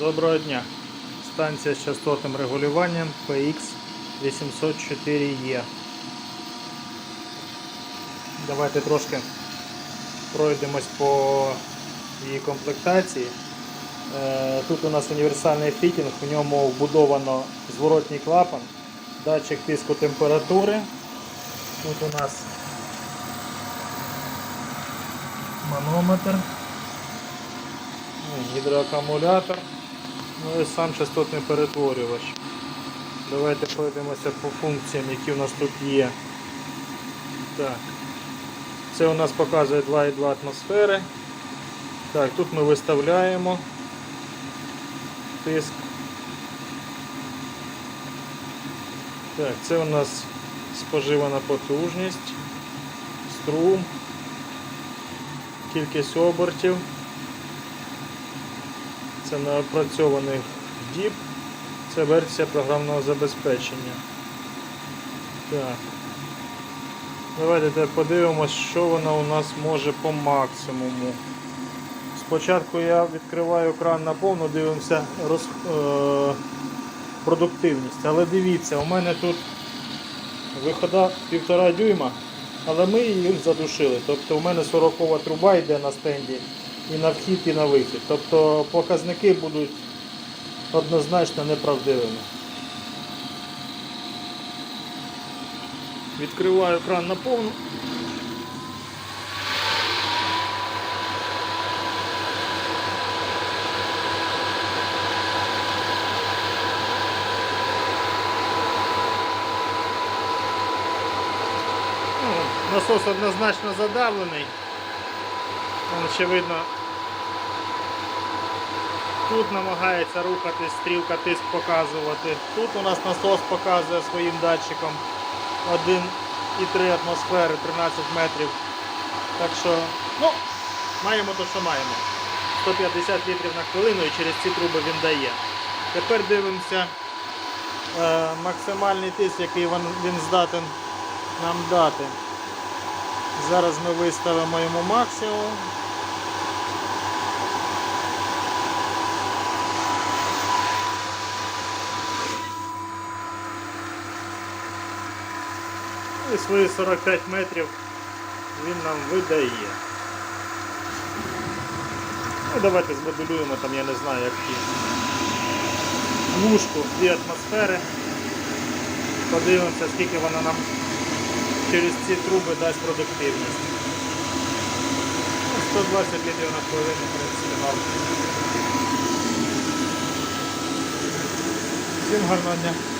Доброго дня. Станція з частотним регулюванням PX804E. Давайте трошки пройдемось по її комплектації. Е, Тут у нас універсальний фітінг, в ньому вбудовано зворотній клапан, датчик тиску температури. Тут у нас манометр, ну, гідроакумулятор, ну і сам частотний перетворювач. Давайте пройдемося по функціям, які у нас тут є. Так. Це у нас показує 2,2 атмосфери. Так, тут ми виставляємо тиск. Так, це у нас споживана потужність, струм, кількість обертів. Це напрацьований діп. Це версія програмного забезпечення. Так. Давайте тепер подивимось, що вона у нас може по максимуму. Спочатку я відкриваю кран на повну, дивимося роз, е, продуктивність. Але дивіться, у мене тут вихода півтора дюйма, але ми її задушили. Тобто у мене 40 труба йде на стенді і на вхід, і на вихід. Тобто показники будуть однозначно неправдивими. Відкриваю кран на повну. Ну, насос однозначно задавлений. Вон, очевидно, тут намагається рухатись, стрілка тиск показувати. Тут у нас насос показує своїм датчиком 1,3 атмосфери, 13 метрів. Так що, ну, маємо то, що маємо. 150 літрів на хвилину і через ці труби він дає. Тепер дивимося е, максимальний тиск, який він, здатен нам дати. Зараз ми виставимо йому максимум. І свої 45 метрів він нам видає. Ну, давайте змоделюємо там, я не знаю, як ті. Лужку, дві атмосфери. Подивимося, скільки вона нам через ці труби дасть продуктивність. Ну, 120 літрів на хвилину, в принципі, норм. Всім гарного дня.